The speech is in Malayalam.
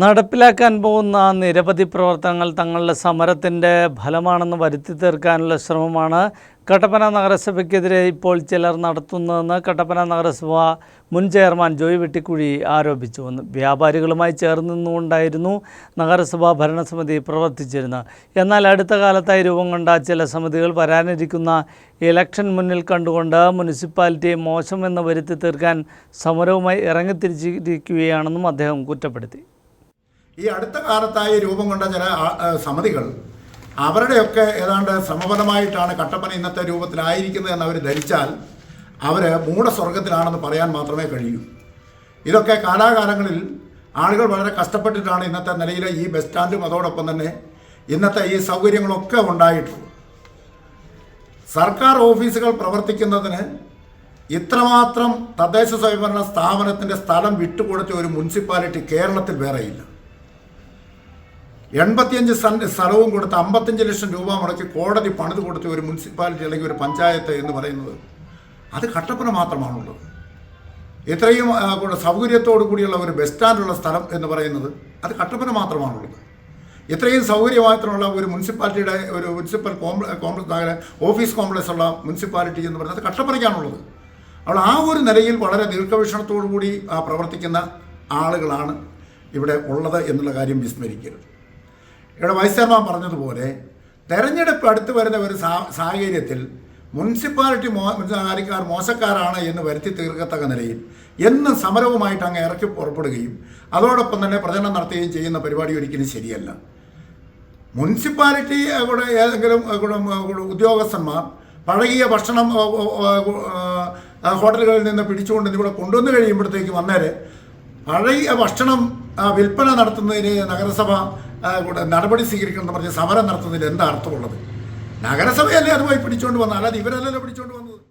നടപ്പിലാക്കാൻ പോകുന്ന നിരവധി പ്രവർത്തനങ്ങൾ തങ്ങളുടെ സമരത്തിന്റെ ഫലമാണെന്ന് വരുത്തി തീർക്കാനുള്ള ശ്രമമാണ് കട്ടപ്പന നഗരസഭയ്ക്കെതിരെ ഇപ്പോൾ ചിലർ നടത്തുന്നതെന്ന് കട്ടപ്പന നഗരസഭ മുൻ ചെയർമാൻ ജോയ് വെട്ടിക്കുഴി ആരോപിച്ചു. വന്നു വ്യാപാരികളുമായി ചേർന്ന് നിന്നുകൊണ്ടായിരുന്നു നഗരസഭാ ഭരണസമിതി പ്രവർത്തിച്ചിരുന്നത്. എന്നാൽ അടുത്ത കാലത്തായി രൂപം കൊണ്ട ചില സമിതികൾ വരാനിരിക്കുന്ന ഇലക്ഷൻ മുന്നിൽ കണ്ടുകൊണ്ട് മുനിസിപ്പാലിറ്റി മോശമെന്ന് വരുത്തി തീർക്കാൻ സമരവുമായി ഇറങ്ങിത്തിരിച്ചിരിക്കുകയാണെന്നും അദ്ദേഹം കുറ്റപ്പെടുത്തി. ഈ അടുത്ത കാലത്തായി രൂപം കൊണ്ട ചില സമിതികൾ അവരുടെയൊക്കെ ഏതാണ്ട് സമഫലമായിട്ടാണ് കട്ടപ്പന ഇന്നത്തെ രൂപത്തിലായിരിക്കുന്നത് എന്ന് അവർ ധരിച്ചാൽ അവർ മൂടസ്വർഗത്തിലാണെന്ന് പറയാൻ മാത്രമേ കഴിയൂ. ഇതൊക്കെ കാലാകാലങ്ങളിൽ ആളുകൾ വളരെ കഷ്ടപ്പെട്ടിട്ടാണ് ഇന്നത്തെ നിലയിൽ ഈ ബസ് സ്റ്റാൻഡും അതോടൊപ്പം തന്നെ ഇന്നത്തെ ഈ സൗകര്യങ്ങളൊക്കെ ഉണ്ടായിട്ടുള്ളത്. സർക്കാർ ഓഫീസുകൾ പ്രവർത്തിക്കുന്നതിന് ഇത്രമാത്രം തദ്ദേശ സ്വയംഭരണ സ്ഥാപനത്തിന്റെ സ്ഥലം വിട്ടുകൊടുത്ത ഒരു മുനിസിപ്പാലിറ്റി കേരളത്തിൽ വേറെയില്ല. എൺപത്തിയഞ്ച് സ്ഥലവും കൊടുത്ത് അമ്പത്തഞ്ച് ലക്ഷം രൂപ മുടക്കി കോടതി പണിത് കൊടുത്ത ഒരു മുനിസിപ്പാലിറ്റി അല്ലെങ്കിൽ ഒരു പഞ്ചായത്ത് എന്ന് പറയുന്നത് അത് കട്ടപ്പന മാത്രമാണുള്ളത്. ഇത്രയും സൗകര്യത്തോടു കൂടിയുള്ള ഒരു ബസ് സ്റ്റാൻഡുള്ള സ്ഥലം എന്ന് പറയുന്നത് അത് കട്ടപ്പന മാത്രമാണുള്ളത്. ഇത്രയും സൗകര്യമായിട്ടുള്ള ഒരു മുനിസിപ്പാലിറ്റിയുടെ ഒരു municipal complex complex office complex ഉള്ള മുനിസിപ്പാലിറ്റി എന്ന് പറയുന്നത് കട്ടപ്പനയ്ക്കാണുള്ളത്. അപ്പോൾ ആ ഒരു നിലയിൽ വളരെ ദീർഘവീക്ഷണത്തോടു കൂടി പ്രവർത്തിക്കുന്ന ആളുകളാണ് ഇവിടെ ഉള്ളത് എന്നുള്ള കാര്യം വിസ്മരിക്കരുത്. ഇവിടെ വൈസ് ചെയർമാൻ പറഞ്ഞതുപോലെ തെരഞ്ഞെടുപ്പ് അടുത്ത് വരുന്ന ഒരു സാഹചര്യത്തിൽ മുനിസിപ്പാലിറ്റി മോ മുനിസിപ്പാലിറ്റിക്കാർ മോശക്കാരാണ് എന്ന് വരുത്തി തീർക്കത്തക്ക നിലയിൽ എന്നും സമരവുമായിട്ട് അങ്ങ് ഇറക്കി പുറപ്പെടുകയും അതോടൊപ്പം തന്നെ പ്രചരണം നടത്തുകയും ചെയ്യുന്ന പരിപാടി ഒരിക്കലും ശരിയല്ല. മുനിസിപ്പാലിറ്റി കൂടെ ഏതെങ്കിലും ഉദ്യോഗസ്ഥന്മാർ പഴകിയ ഭക്ഷണം ഹോട്ടലുകളിൽ നിന്ന് പിടിച്ചുകൊണ്ട് ഇവിടെ കൊണ്ടുവന്നു കഴിയുമ്പോഴത്തേക്ക് വന്നേരെ പഴയ ഭക്ഷണം വിൽപ്പന നടത്തുന്നതിന് നഗരസഭ നടപടി സ്വീകരിക്കണം പറഞ്ഞ് സമരം നടത്തുന്നതിൽ എന്താ അർത്ഥമുള്ളത്? നഗരസഭയല്ലേ അതുമായി പിടിച്ചുകൊണ്ട് വന്നാൽ അത് ഇവരല്ലല്ലോ പിടിച്ചുകൊണ്ട് വന്നത്.